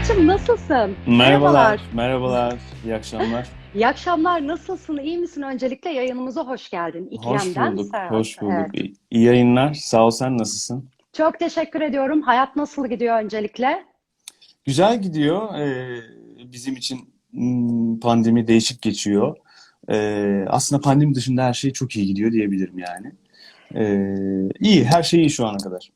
Serhat'cığım nasılsın? Merhabalar, merhabalar, iyi akşamlar. İyi akşamlar, nasılsın? İyi misin? Öncelikle yayınımıza hoş geldin. Hoş İklem'den bulduk, Serhat. hoş bulduk. Evet. İyi, iyi yayınlar, sağ ol sen nasılsın? Çok teşekkür ediyorum. Hayat nasıl gidiyor öncelikle? Güzel gidiyor, ee, bizim için hmm, pandemi değişik geçiyor. Ee, aslında pandemi dışında her şey çok iyi gidiyor diyebilirim yani. Ee, iyi, her şey iyi şu ana kadar.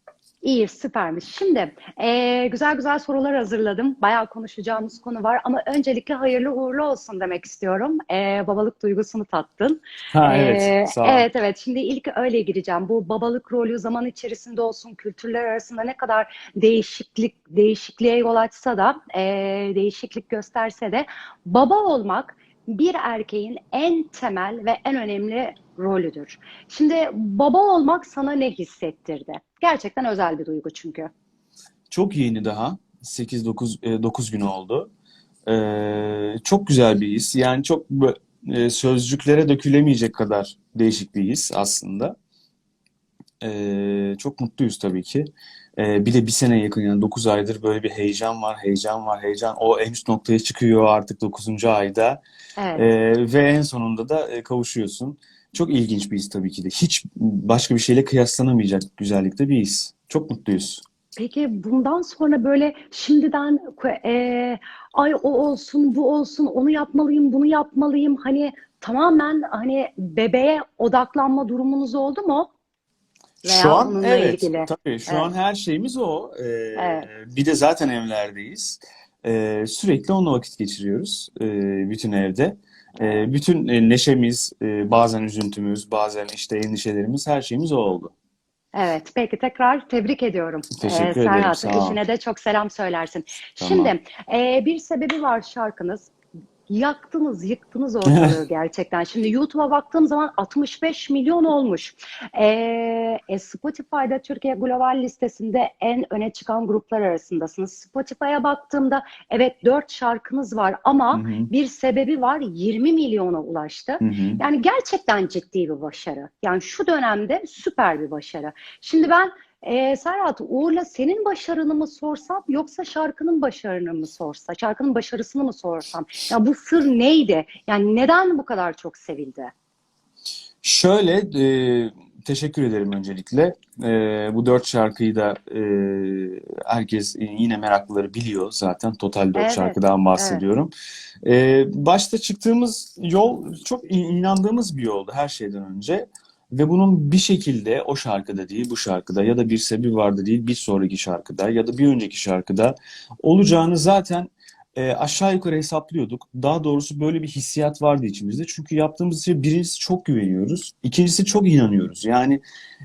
İyi, süpermiş. Şimdi eee, güzel güzel sorular hazırladım. Bayağı konuşacağımız konu var ama öncelikle hayırlı uğurlu olsun demek istiyorum. Eee, babalık duygusunu tattın. Ha evet, sağ ol. evet evet şimdi ilk öyle gireceğim. Bu babalık rolü zaman içerisinde olsun kültürler arasında ne kadar değişiklik değişikliğe yol açsa da e, değişiklik gösterse de baba olmak bir erkeğin en temel ve en önemli rolüdür. Şimdi baba olmak sana ne hissettirdi? Gerçekten özel bir duygu çünkü. Çok yeni daha, 8-9 e, 9 gün oldu. Ee, çok güzel bir his, yani çok e, sözcüklere dökülemeyecek kadar değişik bir his aslında. Ee, çok mutluyuz tabii ki. Ee, bir de bir sene yakın yani 9 aydır böyle bir heyecan var, heyecan var, heyecan. O en üst noktaya çıkıyor artık 9. ayda. Evet. Ee, ve en sonunda da e, kavuşuyorsun. Çok ilginç bir his tabii ki de. Hiç başka bir şeyle kıyaslanamayacak güzellikte bir his. Çok mutluyuz. Peki bundan sonra böyle şimdiden eee, ay o olsun, bu olsun, onu yapmalıyım, bunu yapmalıyım. Hani tamamen hani bebeğe odaklanma durumunuz oldu mu? Veya Şu an evet, ilgili. tabii şu Evet. an her şeyimiz o. Ee, Evet. bir de zaten evlerdeyiz. Ee, sürekli onunla vakit geçiriyoruz ee, bütün evde. Ee, bütün e, neşemiz, e, bazen üzüntümüz, bazen işte endişelerimiz, her şeyimiz o oldu. Evet, peki tekrar tebrik ediyorum. Teşekkür Ee, ederim, Serhat, sağ ol. eşine de çok selam söylersin. Tamam. Şimdi e, bir sebebi var şarkınız. Yaktınız, yıktınız ortalığı gerçekten. Şimdi YouTube'a baktığım zaman 65 milyon olmuş. E, e, Spotify'da Türkiye Global listesinde en öne çıkan gruplar arasındasınız. Spotify'a baktığımda evet 4 şarkınız var ama Hı hı, bir sebebi var 20 milyona ulaştı. hı hı. Yani gerçekten ciddi bir başarı. Yani şu dönemde süper bir başarı. Şimdi ben e, Serhat Uğur'la senin başarını mı sorsam yoksa şarkının başarını mı sorsa, şarkının başarısını mı sorsam? Ya bu sır neydi? Yani neden bu kadar çok sevildi? Şöyle, e, teşekkür ederim öncelikle. E, bu dört şarkıyı da e, herkes e, yine meraklıları biliyor zaten. Total dört Evet, şarkıdan bahsediyorum. E, başta çıktığımız yol çok in- inandığımız bir yoldu her şeyden önce. Ve bunun bir şekilde o şarkıda değil, bu şarkıda ya da bir sebebi vardı değil, bir sonraki şarkıda ya da bir önceki şarkıda olacağını zaten e, aşağı yukarı hesaplıyorduk. Daha doğrusu böyle bir hissiyat vardı içimizde. Çünkü yaptığımız şey birincisi çok güveniyoruz. İkincisi çok inanıyoruz. Yani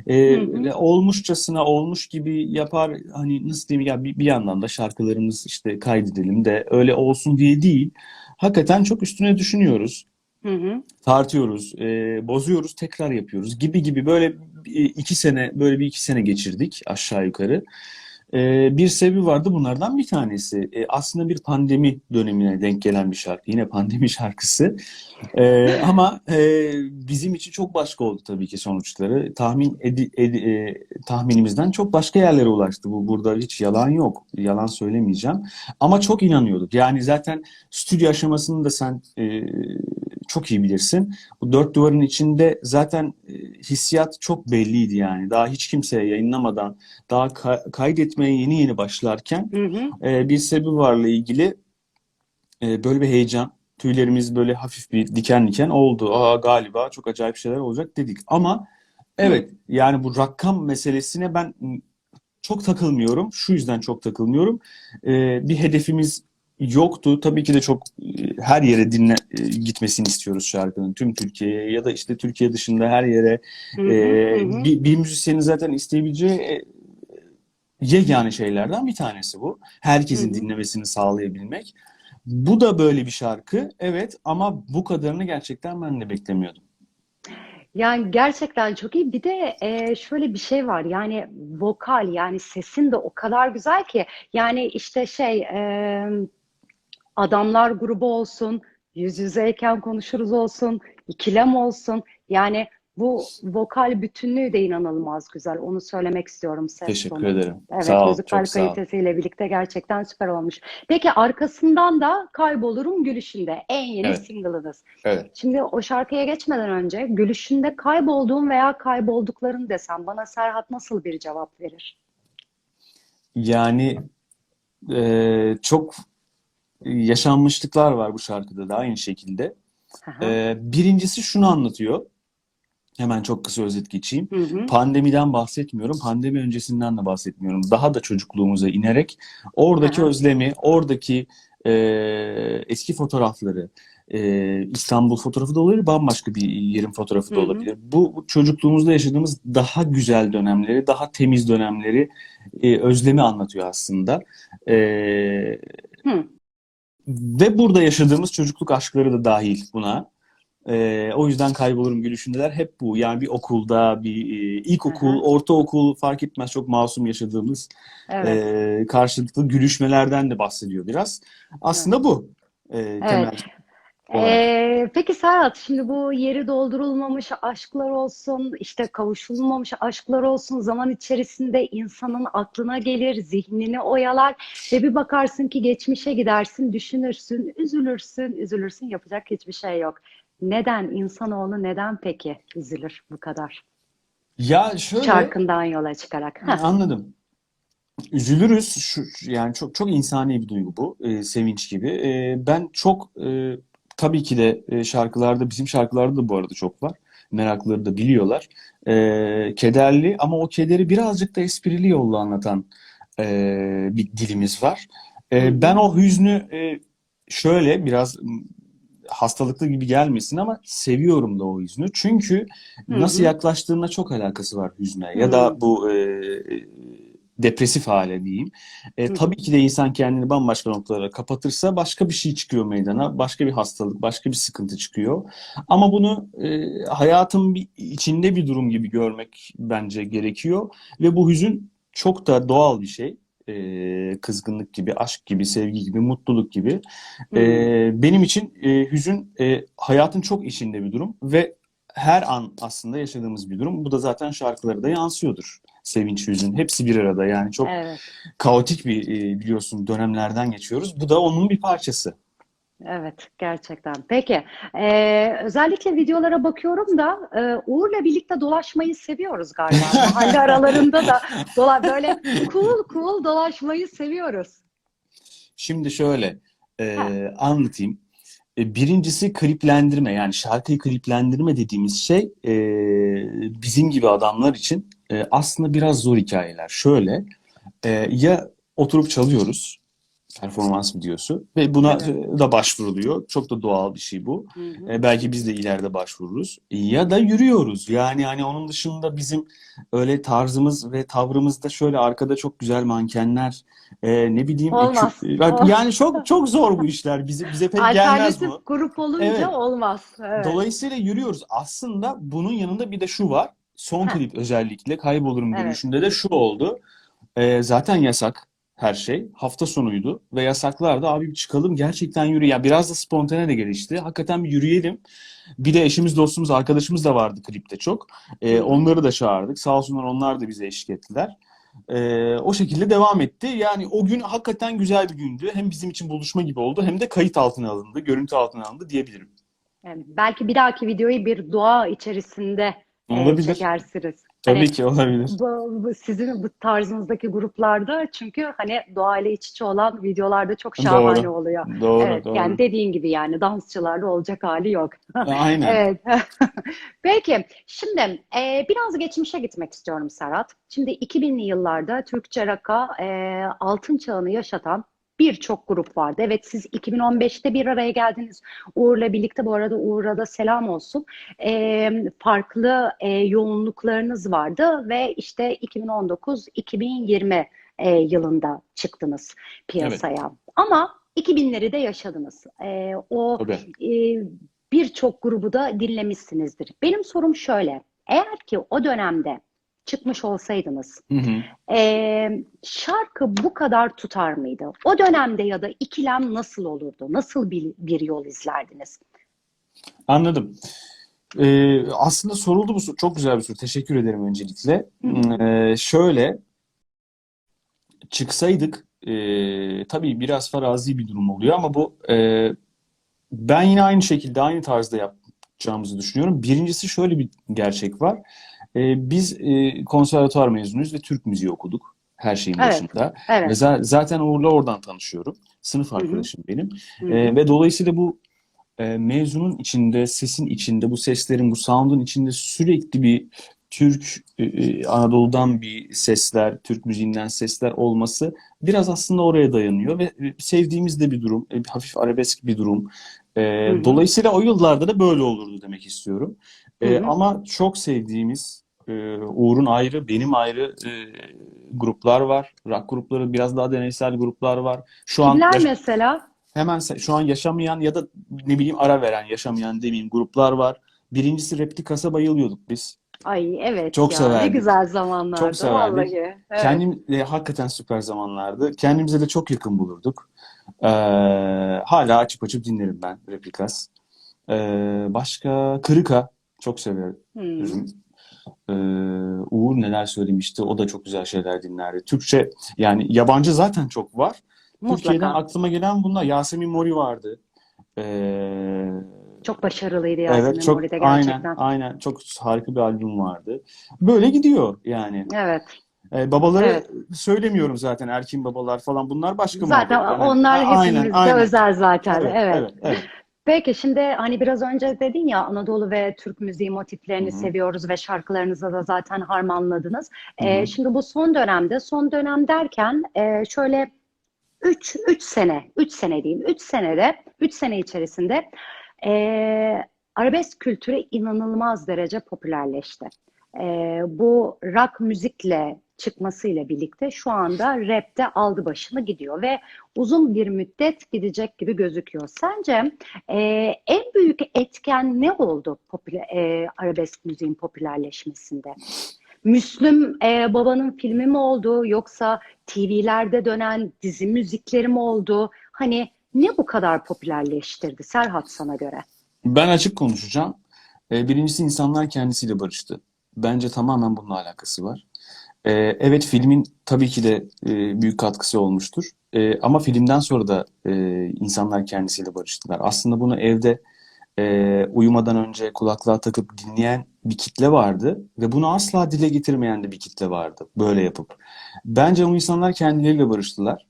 e, Hı hı. olmuşçasına olmuş gibi yapar hani nasıl diyeyim ya bir, bir yandan da şarkılarımız işte kaydedelim de öyle olsun diye değil. Hakikaten çok üstüne düşünüyoruz Hı hı. tartıyoruz, e, bozuyoruz, tekrar yapıyoruz gibi gibi böyle e, iki sene böyle bir iki sene geçirdik aşağı yukarı. E, bir sebebi vardı bunlardan bir tanesi. E, aslında bir pandemi dönemine denk gelen bir şarkı. Yine pandemi şarkısı. E, ama e, bizim için çok başka oldu tabii ki sonuçları. Tahmin edi, edi- e, tahminimizden çok başka yerlere ulaştı. Bu burada hiç yalan yok. Yalan söylemeyeceğim. Ama çok inanıyorduk. Yani zaten stüdyo aşamasını da sen e, çok iyi bilirsin. Bu dört duvarın içinde zaten e, hissiyat çok belliydi yani. Daha hiç kimseye yayınlamadan, daha ka- kaydetmeye yeni yeni başlarken Hı hı. e, bir sebebi varla ilgili e, böyle bir heyecan, tüylerimiz böyle hafif bir diken diken oldu. Aa galiba çok acayip şeyler olacak dedik. Ama evet yani bu rakam meselesine ben çok takılmıyorum. Şu yüzden çok takılmıyorum. E, bir hedefimiz yoktu. Tabii ki de çok e, her yere dinle e, gitmesini istiyoruz şarkının. Tüm Türkiye'ye ya da işte Türkiye dışında her yere Hı hı. ee, Hı hı. bir, bir müzisyenin zaten isteyebileceği e, yegane şeylerden bir tanesi bu. Herkesin Hı hı. dinlemesini sağlayabilmek. Bu da böyle bir şarkı, evet ama bu kadarını gerçekten ben de beklemiyordum. Yani gerçekten çok iyi. Bir de e, şöyle bir şey var. Yani vokal yani sesin de o kadar güzel ki. Yani işte şey e, adamlar grubu olsun, yüz yüzeyken konuşuruz olsun, ikilem olsun. Yani Bu vokal bütünlüğü de inanılmaz güzel. Onu söylemek istiyorum ses Teşekkür tonu. ederim. Evet, Sağ ol, müzikal çok sağ ol. kalitesiyle birlikte gerçekten süper olmuş. Peki arkasından da Kaybolurum Gülüşünde en yeni Evet. single'ınız. Evet. Şimdi o şarkıya geçmeden önce Gülüşünde kaybolduğum veya kayboldukların desem bana Serhat nasıl bir cevap verir? Yani e, çok yaşanmışlıklar var bu şarkıda da aynı şekilde. Hı hı. E, birincisi şunu anlatıyor. Hemen çok kısa özet geçeyim. Hı hı. Pandemiden bahsetmiyorum, pandemi öncesinden de bahsetmiyorum. Daha da çocukluğumuza inerek oradaki Aha. özlemi, oradaki e, eski fotoğrafları, e, İstanbul fotoğrafı da olabilir, bambaşka bir yerin fotoğrafı da Hı hı. olabilir. Bu bu çocukluğumuzda yaşadığımız daha güzel dönemleri, daha temiz dönemleri, e, özlemi anlatıyor aslında. E, Hı. Ve burada yaşadığımız çocukluk aşkları da dahil buna. Ee, o yüzden kaybolurum gülüşündeler hep bu. Yani bir okulda, bir e, ilkokul, Aha. ortaokul fark etmez çok masum yaşadığımız Evet. e, karşılıklı gülüşmelerden de bahsediyor biraz. Aslında bu e, temel olarak. Ee, peki Serhat, şimdi bu yeri doldurulmamış aşklar olsun, işte kavuşulmamış aşklar olsun, zaman içerisinde insanın aklına gelir, zihnini oyalar ve bir bakarsın ki geçmişe gidersin, düşünürsün, üzülürsün, üzülürsün, yapacak hiçbir şey yok. Neden? İnsanoğlu neden peki üzülür bu kadar? Ya şöyle Şarkından yola çıkarak. Heh. anladım. Üzülürüz. Şu, yani çok çok insani bir duygu bu. e, sevinç gibi. E, ben çok e, tabii ki de e, şarkılarda bizim şarkılarda da bu arada çok var. Meraklıları da biliyorlar. E, kederli ama o kederi birazcık da esprili yolla anlatan e, bir dilimiz var. E, ben o hüznü e, şöyle biraz hastalıklı gibi gelmesin ama seviyorum da o hüznü. Çünkü nasıl hı. yaklaştığınla çok alakası var hüzne ya da bu e, depresif hale diyeyim. E, tabii ki de insan kendini bambaşka noktalara kapatırsa başka bir şey çıkıyor meydana, başka bir hastalık, başka bir sıkıntı çıkıyor. Ama bunu e, hayatın bir, içinde bir durum gibi görmek bence gerekiyor ve bu hüzün çok da doğal bir şey. E, kızgınlık gibi, aşk gibi, sevgi gibi, mutluluk gibi. E, benim için e, hüzün e, hayatın çok içinde bir durum ve her an aslında yaşadığımız bir durum. Bu da zaten şarkılara da yansıyordur. Sevinç, hüzün hepsi bir arada. Yani çok Evet, kaotik bir e, biliyorsun dönemlerden geçiyoruz. Bu da onun bir parçası. evet gerçekten. Peki, ee, özellikle videolara bakıyorum da e, Uğur'la birlikte dolaşmayı seviyoruz galiba. Mahalle aralarında da dola böyle cool cool dolaşmayı seviyoruz. Şimdi şöyle e, Ha. anlatayım. E, birincisi kliplendirme yani şarkıyı kliplendirme dediğimiz şey e, bizim gibi adamlar için e, aslında biraz zor hikayeler. Şöyle e, ya oturup çalıyoruz performans videosu ve buna Evet. da başvuruluyor. Çok da doğal bir şey bu. Hı hı. E, belki biz de ileride başvururuz. Ya da yürüyoruz. Yani hani onun dışında bizim öyle tarzımız ve tavrımızda şöyle arkada çok güzel mankenler e, ne bileyim Olmaz. ekip- yani çok çok zor bu işler. Bize bize pek gelmez Alternatif bu. grup olunca Evet. olmaz. Evet. Dolayısıyla yürüyoruz. Aslında bunun yanında bir de şu var. Son Ha. klip özellikle Kaybolurum Evet. dönüşünde de şu oldu. E, zaten yasak her şey. Hafta sonuydu ve yasaklardı. Abi bir çıkalım gerçekten yürü. Ya biraz da spontane de gelişti. Hakikaten bir yürüyelim. Bir de eşimiz, dostumuz, arkadaşımız da vardı klipte çok. E, hı. onları da çağırdık. Sağ olsunlar onlar da bize eşlik ettiler. E, o şekilde devam etti. Yani o gün hakikaten güzel bir gündü. Hem bizim için buluşma gibi oldu hem de kayıt altına alındı, görüntü altına alındı diyebilirim. Yani belki bir dahaki videoyu bir doğa içerisinde e, Olabilir. çekersiniz. Tabii Hani ki olabilir. bu, bu sizin bu tarzınızdaki gruplarda çünkü hani doğayla iç içe olan videolarda çok şahane Doğru. oluyor. Doğru, Evet, doğru. yani dediğin gibi yani dansçılarda olacak hali yok. Aynen. Evet. Peki, şimdi e, biraz geçmişe gitmek istiyorum Serhat. Şimdi 2000'li yıllarda Türkçe rock'a e, altın çağını yaşatan birçok grup vardı. Evet siz 2015'te bir araya geldiniz. Uğur'la birlikte bu arada Uğur'a da selam olsun. E, farklı e, yoğunluklarınız vardı ve işte 2019-2020 e, yılında çıktınız piyasaya. Ama 2000'leri de yaşadınız. E, o Tabii. e, birçok grubu da dinlemişsinizdir. Benim sorum şöyle. Eğer ki o dönemde çıkmış olsaydınız, Hı hı. e, şarkı bu kadar tutar mıydı? O dönemde ya da ikilem nasıl olurdu? Nasıl bir, bir yol izlerdiniz? Anladım. Ee, aslında soruldu bu soru. Çok güzel bir soru. Teşekkür ederim öncelikle. Ee, şöyle çıksaydık e, tabii biraz farazi bir durum oluyor ama bu e, ben yine aynı şekilde aynı tarzda yapacağımızı düşünüyorum. Birincisi şöyle bir gerçek var. E, biz e, konservatuvar mezunuyuz ve Türk müziği okuduk her şeyin Evet, başında. Ve evet. za- zaten Uğur'la oradan tanışıyorum. Sınıf arkadaşım benim. hı E, hı, ve dolayısıyla bu e, mevzunun içinde, sesin içinde, bu seslerin, bu sound'un içinde sürekli bir Türk, e, e, Anadolu'dan bir sesler, Türk müziğinden sesler olması biraz aslında oraya dayanıyor ve e, sevdiğimiz de bir durum, e, hafif arabesk bir durum. E, hı hı, dolayısıyla o yıllarda da böyle olurdu demek istiyorum. E, ama çok sevdiğimiz, e, Uğur'un ayrı, benim ayrı e, gruplar var. Rock grupları, biraz daha deneysel gruplar var. Şu an Kimler yaş- mesela? Hemen şu an yaşamayan ya da ne bileyim ara veren yaşamayan demeyeyim gruplar var. Birincisi Replikas'a bayılıyorduk biz. Ay evet Çok ya ne severdik. güzel Çok zamanlardı severdik. vallahi. Evet. Kendim e, hakikaten süper zamanlardı. Kendimize de çok yakın bulurduk. Ee, hala açıp açıp dinlerim ben Replikas. Ee, başka Kırıka çok severim. Hmm. Ee, Uğur neler söylemişti. O da çok güzel şeyler dinlerdi. Türkçe yani yabancı zaten çok var. Türkiye'den Mutlaka. aklıma gelen bunlar. Yasemin Mori vardı. Ee, Çok başarılıydı Evet Yasemin çok Mori de aynen gerçekten. aynen çok harika bir albüm vardı. Böyle gidiyor yani. Evet. Ee, babaları Evet. söylemiyorum zaten Erkin babalar falan bunlar başka Zaten muhabbet. Yani, onlar hepimizde aynen. özel zaten. Evet Evet. evet evet. Peki şimdi hani biraz önce dedin ya Anadolu ve Türk müziği motiflerini hı seviyoruz ve şarkılarınızda da zaten harmanladınız. hı hı. şimdi bu son dönemde, son dönem derken e, şöyle 3 3 sene, 3 sene diyeyim. 3 senede, 3 sene içerisinde e, arabesk kültürü inanılmaz derece popülerleşti. E, bu rock müzikle çıkmasıyla birlikte şu anda rapte aldı başını gidiyor ve uzun bir müddet gidecek gibi gözüküyor. Sence e, en büyük etken ne oldu popüler, e, arabesk müziğin popülerleşmesinde? Müslüm e, Baba'nın filmi mi oldu yoksa TV'lerde dönen dizi müzikleri mi oldu? Hani ne bu kadar popülerleştirdi Serhat sana göre? Ben açık konuşacağım. Ee, birincisi insanlar kendisiyle barıştı. Bence tamamen bununla alakası var. Ee, evet filmin tabii ki de e, büyük katkısı olmuştur. Ee, ama filmden sonra da e, insanlar kendisiyle barıştılar. Aslında bunu evde e, uyumadan önce kulaklığa takıp dinleyen bir kitle vardı ve bunu asla dile getirmeyen de bir kitle vardı böyle yapıp. Bence o insanlar kendileriyle barıştılar.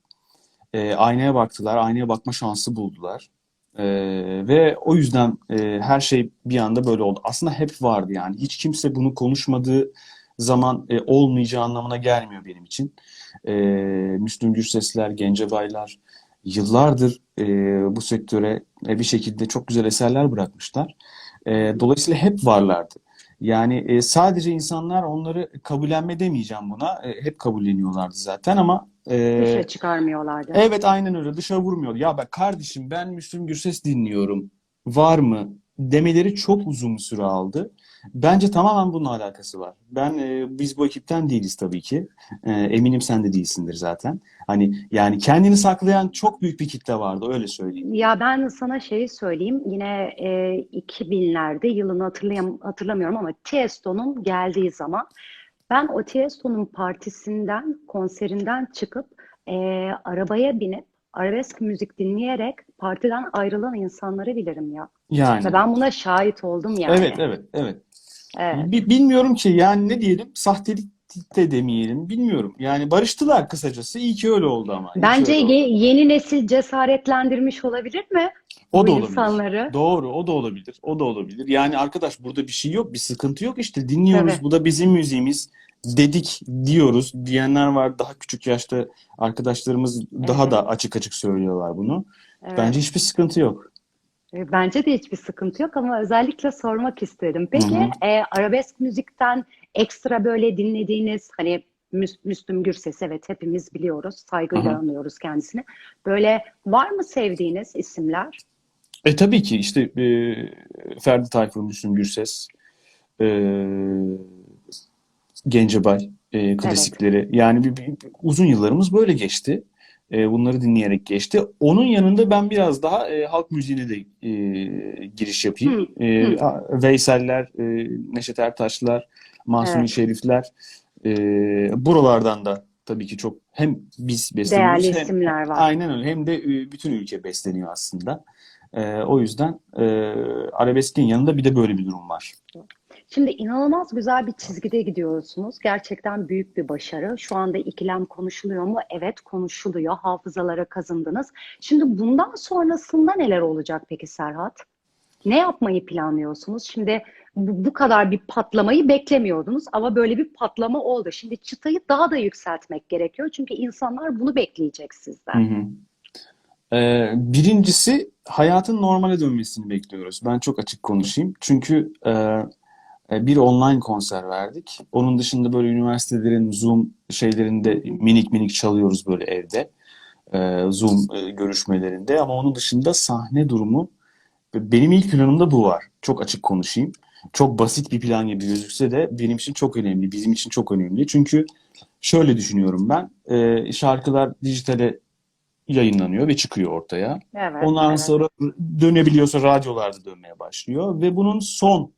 E, aynaya baktılar, aynaya bakma şansı buldular. E, ve o yüzden e, her şey bir anda böyle oldu. Aslında hep vardı yani. Hiç kimse bunu konuşmadığı zaman e, olmayacağı anlamına gelmiyor benim için. E, Müslüm Gürsesler, Gencebaylar yıllardır e, bu sektöre e, bir şekilde çok güzel eserler bırakmışlar. E, dolayısıyla hep varlardı. Yani e, sadece insanlar onları kabullenme demeyeceğim buna. E, hep kabulleniyorlardı zaten ama e, Dışa çıkarmıyorlardı. Evet aynen öyle dışa vurmuyor. Ya ben kardeşim ben Müslüm Gürses dinliyorum. Var mı? Demeleri çok uzun bir süre aldı. Bence tamamen bununla alakası var. Ben e, biz bu ekipten değiliz tabii ki. E, eminim sen de değilsindir zaten. Hani yani kendini saklayan çok büyük bir kitle vardı öyle söyleyeyim. Ya ben sana şeyi söyleyeyim. Yine e, 2000'lerde yılını hatırlayam hatırlamıyorum ama Tiesto'nun geldiği zaman ben o Tiesto'nun partisinden, konserinden çıkıp e, arabaya binip arabesk müzik dinleyerek partiden ayrılan insanları bilirim ya. Ve Yani ben buna şahit oldum yani. evet evet evet. Evet. Bi- Bilmiyorum ki yani ne diyelim sahtelik de demeyelim bilmiyorum. Yani barıştılar kısacası. İyi ki öyle oldu ama. İyi Bence oldu. ye- yeni nesil cesaretlendirmiş olabilir mi O da olabilir. insanları? Doğru, o da olabilir. O da olabilir. Yani arkadaş burada bir şey yok, bir sıkıntı yok işte dinliyoruz. Tabii. Bu da bizim müziğimiz dedik diyoruz. Diyenler var daha küçük yaşta arkadaşlarımız daha Evet. da açık açık söylüyorlar bunu. Evet. Bence hiçbir sıkıntı yok. E, Bence de hiçbir sıkıntı yok ama özellikle sormak istedim. Hı Peki hı. e, arabesk müzikten ekstra böyle dinlediğiniz hani Müs- Müslüm Gürses evet hepimiz biliyoruz, saygıyla hı. anıyoruz kendisini. Böyle var mı sevdiğiniz isimler? E tabii ki işte e, Ferdi Tayfur, Müslüm Gürses, e, Gencebay e, klasikleri. Yani bir, bir- uzun yıllarımız böyle geçti. E, bunları dinleyerek geçti. Onun yanında ben biraz daha e, halk müziğine de e, giriş yapayım. Hı, E, hı. Veyseller, e, Neşet Ertaşlar, Mahsuni Evet. Şerifler e, buralardan da tabii ki çok hem biz besleniyoruz Değerli hem isimler var. aynen öyle hem de e, bütün ülke besleniyor aslında. E, o yüzden e, arabeskin yanında bir de böyle bir durum var. Şimdi inanılmaz güzel bir çizgide gidiyorsunuz. Gerçekten büyük bir başarı. Şu anda ikilem konuşuluyor mu? Evet konuşuluyor. Hafızalara kazındınız. Şimdi bundan sonrasında neler olacak peki Serhat? Ne yapmayı planlıyorsunuz? Şimdi bu, bu kadar bir patlamayı beklemiyordunuz ama böyle bir patlama oldu. Şimdi çıtayı daha da yükseltmek gerekiyor. Çünkü insanlar bunu bekleyecek Hı sizden. hı. Ee, birincisi hayatın normale dönmesini bekliyoruz. Ben çok açık konuşayım. Çünkü e, bir online konser verdik. Onun dışında böyle üniversitelerin Zoom şeylerinde minik minik çalıyoruz böyle evde. E, Zoom e, görüşmelerinde. Ama onun dışında sahne durumu benim ilk planımda bu var. Çok açık konuşayım. Çok basit bir plan gibi gözükse de benim için çok önemli. Bizim için çok önemli. Çünkü şöyle düşünüyorum ben. E, şarkılar dijitale yayınlanıyor ve çıkıyor ortaya. Evet, Ondan evet. sonra dönebiliyorsa radyolarda dönmeye başlıyor ve bunun son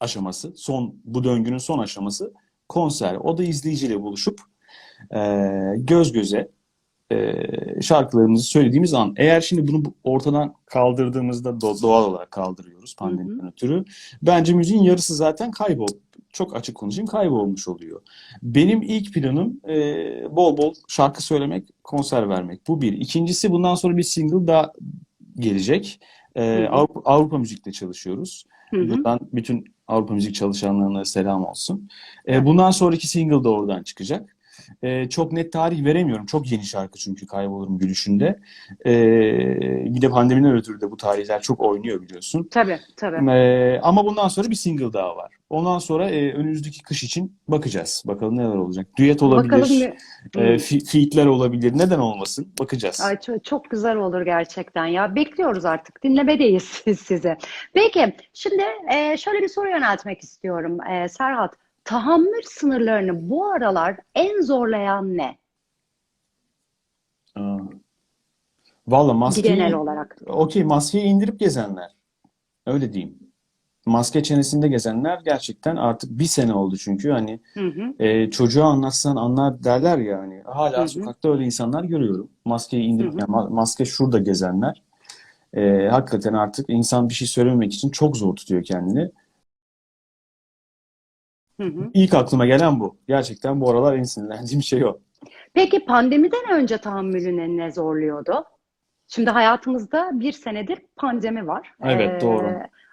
aşaması, son bu döngünün son aşaması konser. O da izleyiciyle buluşup e, göz göze e, şarkılarımızı söylediğimiz an. Eğer şimdi bunu bu- ortadan kaldırdığımızda do- doğal olarak kaldırıyoruz pandemiden ötürü. Bence müziğin yarısı zaten kaybol. Çok açık konuşayım kaybolmuş oluyor. Benim ilk planım e, bol bol şarkı söylemek, konser vermek. Bu bir. İkincisi bundan sonra bir single daha gelecek. E. Avrupa, Avrupa Müzik'te çalışıyoruz. Hı hı. Buradan bütün Avrupa Müzik çalışanlarına selam olsun. E, bundan sonraki single da oradan çıkacak. E, çok net tarih veremiyorum. Çok yeni şarkı çünkü Kaybolurum Gülüşü'nde. E, bir de pandemiden ötürü de bu tarihler çok oynuyor biliyorsun. Tabii, tabii. E, ama bundan sonra bir single daha var. Ondan sonra e, önümüzdeki kış için bakacağız. Bakalım neler olacak. Düet olabilir, Bakalım e, feat'ler olabilir. Neden olmasın? Bakacağız. Ay çok, çok güzel olur gerçekten ya. Bekliyoruz artık. Dinlemedeyiz sizi. Peki şimdi e, şöyle bir soru yöneltmek istiyorum e, Serhat. Tahammül sınırlarını bu aralar en zorlayan ne? Aa. Valla maskeyi, Genel olarak. okey maskeyi indirip gezenler. Öyle diyeyim. Maske çenesinde gezenler gerçekten artık bir sene oldu çünkü hani Hı hı. e, çocuğa anlatsan anlar derler ya hani hala Hı hı. sokakta öyle insanlar görüyorum. Maskeyi indirip Hı hı. yani ma- maske şurada gezenler. E, hakikaten artık insan bir şey söylememek için çok zor tutuyor kendini. Hı hı. İlk aklıma gelen bu. Gerçekten bu aralar en sinirlendiğim şey o. Peki pandemiden önce tahammülüne ne zorluyordu? Şimdi hayatımızda bir senedir pandemi var. Evet, Ee, doğru.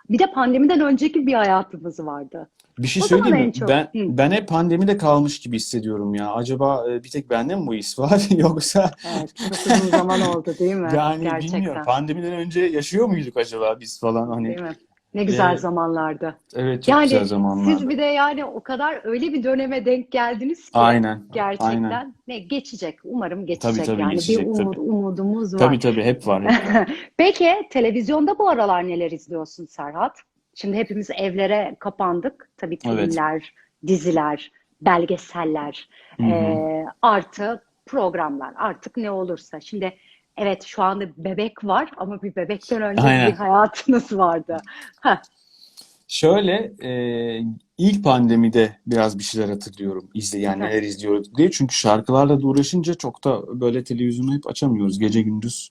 bir de pandemiden önceki bir hayatımız vardı. Bir şey O söyleyeyim mi? çok. Ben Hı. ben hep pandemide kalmış gibi hissediyorum ya. Acaba e, bir tek bende mi bu his var yoksa Evet, çok uzun zaman oldu değil mi? yani Gerçekten. bilmiyorum. Pandemiden önce yaşıyor muyduk acaba biz falan hani Değil mi? Ne güzel e, zamanlardı. evet çok Yani güzel siz zamanlardı. bir de yani o kadar öyle bir döneme denk geldiniz ki Aynen. gerçekten Aynen. ne geçecek. Umarım Tabii geçecek tabii yani bir geçecek umut, tabii. umudumuz var. Tabii tabii hep var hep var. Peki televizyonda bu aralar neler izliyorsun Serhat? Şimdi hepimiz evlere kapandık. Tabii Evet. filmler, diziler, belgeseller, Hı hı. eee, artı programlar. Artık ne olursa. Şimdi evet şu anda bebek var ama bir bebekten önce Aynen. bir hayatınız vardı. Heh. Şöyle e, ilk pandemide biraz bir şeyler hatırlıyorum. İzle yani izliyorduk diye. Çünkü şarkılarla da uğraşınca çok da böyle televizyonu hep açamıyoruz. Gece gündüz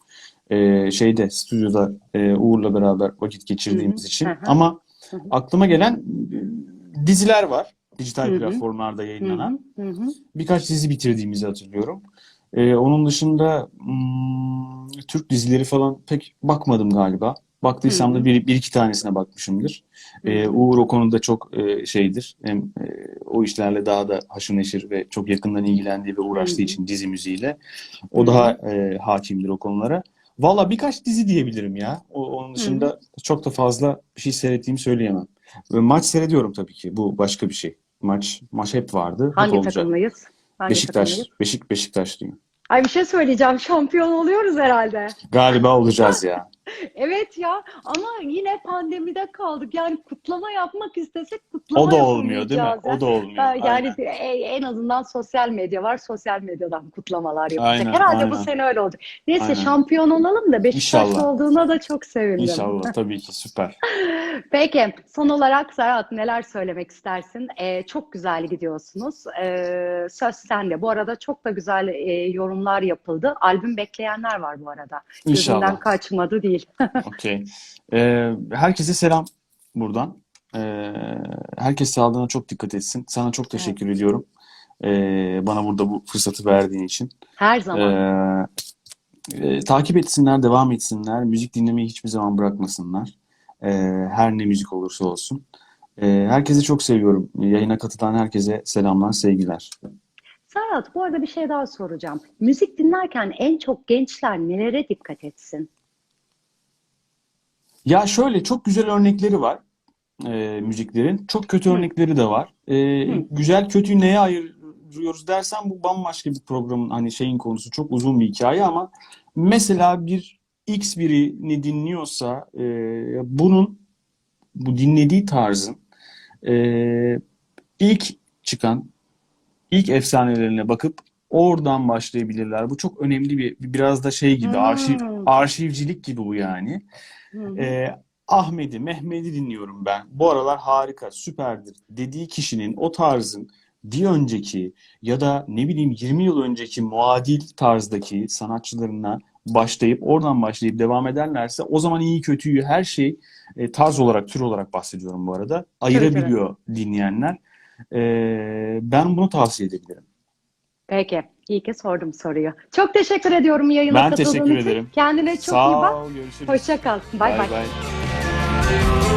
e, şeyde stüdyoda e, Uğur'la beraber vakit geçirdiğimiz için. Hı hı. Ama Hı hı. aklıma gelen e, diziler var. Dijital Hı hı. platformlarda yayınlanan. hı. Hı hı. Birkaç dizi bitirdiğimizi hatırlıyorum. E, onun dışında hmm, Türk dizileri falan pek bakmadım galiba. Baktıysam da hı. bir, bir iki tanesine bakmışımdır. Ee, hı. Uğur o konuda çok e, şeydir. Hem e, o işlerle daha da haşır neşir ve çok yakından ilgilendiği ve uğraştığı hı. için dizi müziğiyle o daha e, hakimdir o konulara. Valla birkaç dizi diyebilirim ya. O, onun dışında çok da fazla bir şey seyrettiğimi söyleyemem. Ve maç seyrediyorum tabii ki. Bu başka bir şey. Maç maç hep vardı, hep Hangi olacak. takımlıyız? Hangi Beşiktaş, takımlıyız? Beşik Beşiktaşlıyım. Ay bir şey söyleyeceğim. Şampiyon oluyoruz herhalde. Galiba olacağız ya. Evet ya ama yine pandemide kaldık. Yani kutlama yapmak istesek kutlama O da olmuyor değil mi? O da olmuyor. Ha, Yani Aynen. e- en azından sosyal medya var. Sosyal medyadan kutlamalar yapacak. Aynen, Herhalde bu aynen. sene öyle olacak. Neyse Aynen. şampiyon olalım da Beşiktaşlı olduğuna da çok sevindim. İnşallah tabii ki süper. Peki son olarak Serhat neler söylemek istersin? Ee, çok güzel gidiyorsunuz. Ee, söz sende. Bu arada çok da güzel e, yorumlar yapıldı. Albüm bekleyenler var bu arada. Gözünden İnşallah. kaçmadı değil. Okey. Ee, herkese selam buradan. Ee, herkes sağlığına çok dikkat etsin. Sana çok teşekkür ediyorum. Ee, bana burada bu fırsatı verdiğin için. Her zaman. Ee, e, takip etsinler, devam etsinler. Müzik dinlemeyi hiçbir zaman bırakmasınlar. Ee, her ne müzik olursa olsun. Ee, herkesi çok seviyorum. Yayına katılan herkese selamlar, sevgiler. Serhat bu arada bir şey daha soracağım. Müzik dinlerken en çok gençler nelere dikkat etsin? Ya şöyle çok güzel örnekleri var e, müziklerin. Çok kötü Hı. örnekleri de var. E, Hı. güzel kötüyü neye ayırıyoruz dersen bu bambaşka bir programın hani şeyin konusu çok uzun bir hikaye ama mesela bir X birini dinliyorsa e, bunun bu dinlediği tarzın e, ilk çıkan ilk efsanelerine bakıp oradan başlayabilirler. Bu çok önemli bir biraz da şey gibi arşiv Hmm. arşivcilik gibi bu yani. Hı. Ee, Ahmet'i, Mehmet'i dinliyorum ben. Bu aralar harika, süperdir dediği kişinin o tarzın bir önceki ya da ne bileyim 20 yıl önceki muadil tarzdaki sanatçılarına başlayıp oradan başlayıp devam ederlerse o zaman iyi kötüyü her şey e, tarz olarak, tür olarak bahsediyorum bu arada. Ayırabiliyor dinleyenler. Ee, ben bunu tavsiye edebilirim. Peki. İyi ki sordum soruyu. Çok teşekkür ediyorum yayına Ben katıldığın teşekkür için. ederim. Kendine çok iyi Sağ bak. ol, görüşürüz. Hoşça kal. Bay Bay bay. bay.